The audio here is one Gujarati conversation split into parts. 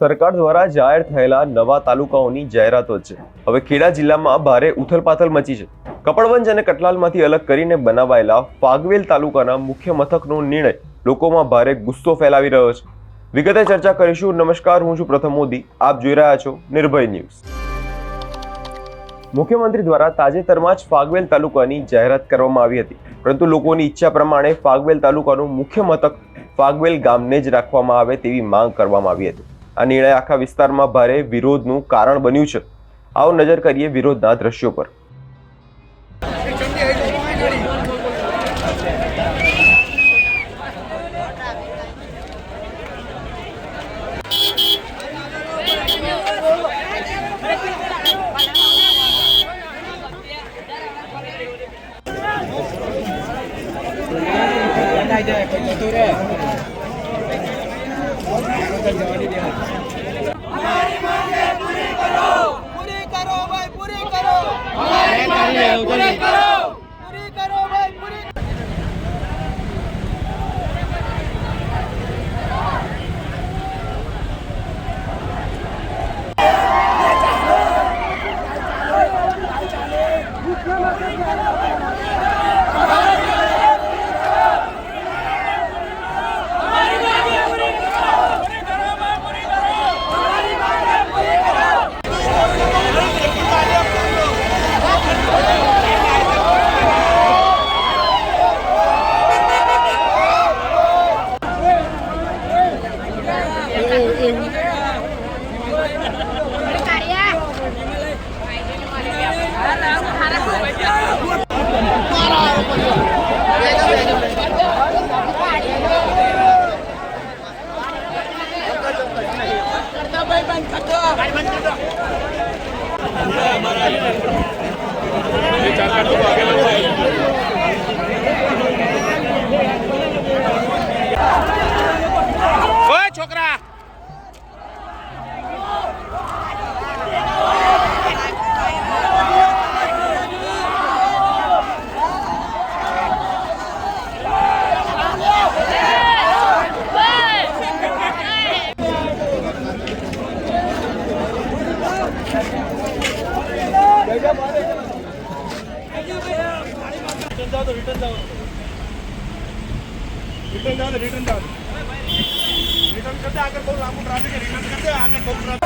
સરકાર દ્વારા જાહેર થયેલા નવા તાલુકાઓની જાહેરાતો છે. હવે ખેડા જિલ્લામાં ભારે ઉથલપાથલ મચી છે. કપડવંજ અને કટલાલમાંથી અલગ કરીને બનાવાયેલા ફાગવેલ તાલુકાના મુખ્ય મથકનો નિર્ણય લોકોમાં ભારે ગુસ્સો ફેલાવી રહ્યો છે. વિગતે ચર્ચા કરીશું. નમસ્કાર, હું છું પ્રથમ મોદી. આપ જોઈ રહ્યા છો નિર્ભય ન્યૂઝ. મુખ્યમંત્રી દ્વારા તાજેતરમાં જ ફાગવેલ તાલુકાની જાહેરાત કરવામાં આવી હતી. પરંતુ લોકોની ઈચ્છા પ્રમાણે ફાગવેલ તાલુકાનું મુખ્ય મથક ફાગવેલ ગામને જ રાખવામાં આવે તેવી માંગ કરવામાં આવી હતી. આ નિર્ણય આખા વિસ્તારમાં ભારે વિરોધનું કારણ બન્યું છે. આવો નજર કરીએ વિરોધના દ્રશ્યો પર. પૂરી કરો ભાઈ પૂરી કરો પૂરી કરો પૂરી કરો ભાઈ પૂરી ઓય રિટર્ન જાઓ રિટર્ન જાઓ રિટર્ન કરતે આગળ બહુ લાંબુ ટ્રાફિક રિટર્ન કરતે આગળ બહુ ટ્રાફિક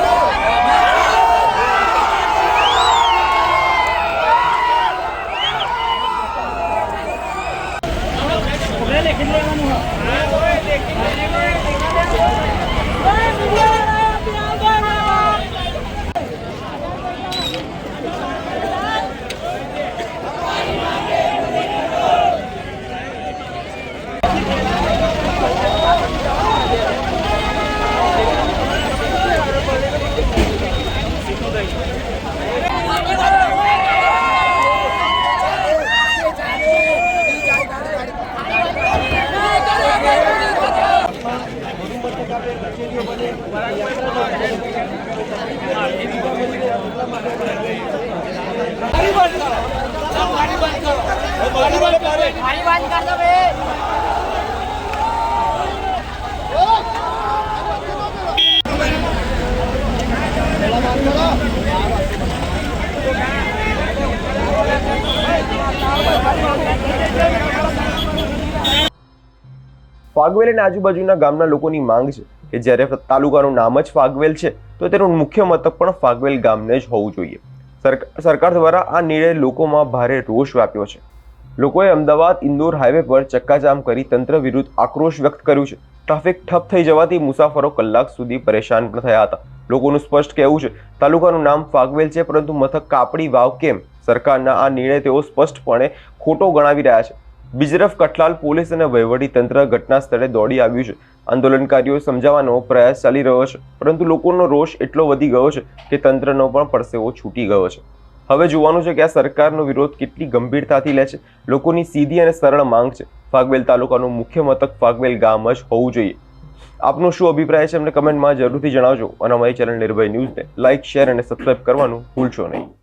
ફાગવેલ અને આજુબાજુના ગામના લોકોની માંગ છે. કે જ્યારે તાલુકાનું નામ જ ફાગવેલ છે, તો તેનું મુખ્ય મથક પણ ફાગવેલ ગામને જ હોવું જોઈએ. સરક- સરકાર દ્વારા આ નિર્ણય લોકોમાં ભારે રોષ વ્યાપ્યો છે. લોકોએ અમદાવાદ, ઇન્દોર હાઈવે પર ચક્કાજામ કરી તંત્ર વિરુદ્ધ આક્રોશ વ્યક્ત કર્યું છે. ટ્રાફિક ઠપ થઈ જવાથી મુસાફરો કલાક સુધી પરેશાન થયા હતા. લોકોનું સ્પષ્ટ કહેવું છે, તાલુકાનું નામ ફાગવેલ છે, પરંતુ મથક કાપડી વાવ કેમ? સરકારના આ નિર્ણય તેઓ સ્પષ્ટપણે ખોટો ગણાવી રહ્યા છે. બીજરફ કઠલાલ પોલીસ અને વહીવટી તંત્ર ઘટના સ્થળે દોડી આવ્યું છે. આંદોલનકારીઓ સમજાવવાનો પ્રયાસ ચાલી રહ્યો છે, પરંતુ લોકોનો રોષ એટલો વધી ગયો છે કે તંત્રનો પણ પરસેવો છૂટી ગયો છે. હવે જોવાનું છે કે આ સરકારનો વિરોધ કેટલી ગંભીરતાથી લે છે. લોકોની સીધી અને સરળ માંગ છે. ફાગવેલ તાલુકાનું મુખ્ય મથક ફાગવેલ ગામ જ હોવું જોઈએ. આપનો શું અભિપ્રાય છે અમને કમેન્ટમાં જરૂરથી જણાવજો. અને અમારી ચેનલ નિર્ભય ન્યૂઝને લાઇક, શેર અને સબસ્ક્રાઇબ કરવાનું ભૂલશો નહીં.